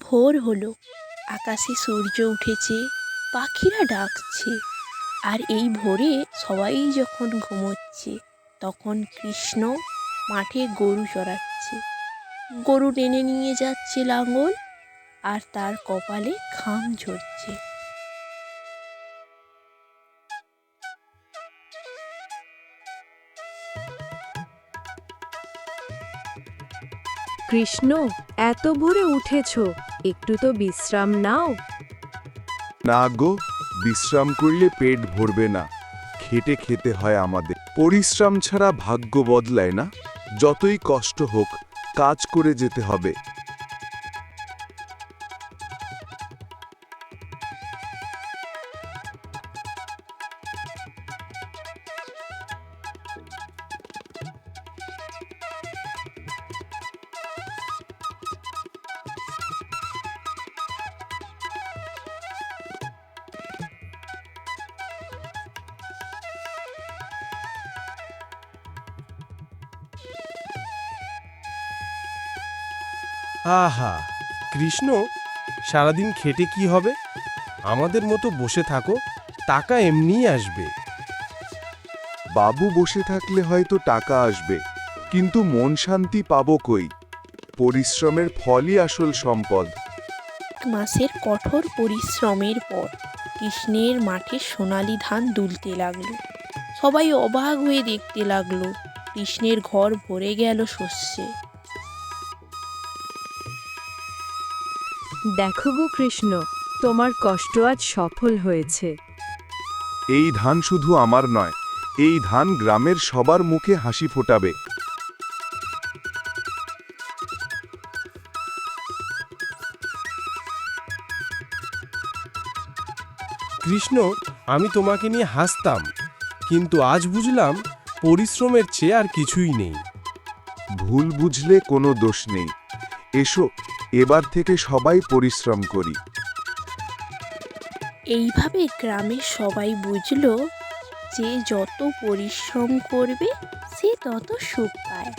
ভোর হলো। আকাশে সূর্য উঠেছে, পাখিরা ডাকছে। আর এই ভোরে সবাই যখন ঘুমোচ্ছে, তখন কৃষ্ণ মাঠে গরু চড়াচ্ছে। গরু টেনে নিয়ে যাচ্ছে লাঙল, আর তার কপালে খাম ঝরছে। কৃষ্ণ, এত ভোরে উঠেছ, একটু তো বিশ্রাম নাও। না গো, বিশ্রাম করলে পেট ভরবে না, খেটে খেতে হয় আমাদের। পরিশ্রম ছাড়া ভাগ্য বদলায় না, যতই কষ্ট হোক, কাজ করে যেতে হবে। আহা কৃষ্ণ সারাদিন খেটে কি হবে? আমাদের মতো বসে থাকো টাকা এমনিই আসবে। বাবু বসে থাকলে হয়তো টাকা আসবে কিন্তু মন শান্তি পাবো কই? পরিশ্রমের ফলই আসল সম্পদ। মাসের কঠোর পরিশ্রমের পর কৃষ্ণের মাঠে সোনালি ধান দুলতে লাগল। সবাই অবাক হয়ে দেখতে লাগল। কৃষ্ণের ঘর ভরে গেল শস্যে দেখো গো কৃষ্ণ তোমার কষ্ট আজ সফল হয়েছে। এই ধান শুধু আমার নয় এই ধান গ্রামের সবার মুখে হাসি ফোটাবে। কৃষ্ণ আমি তোমাকে নিয়ে হাসতাম কিন্তু আজ বুঝলাম পরিশ্রমের চেয়ে আর কিছুই নেই। ভুল বুঝলে কোনো দোষ নেই। এসো এবার থেকে সবাই পরিশ্রম করি। এইভাবে গ্রামের সবাই বুঝল যে যত পরিশ্রম করবে সে তত সুখ পায়।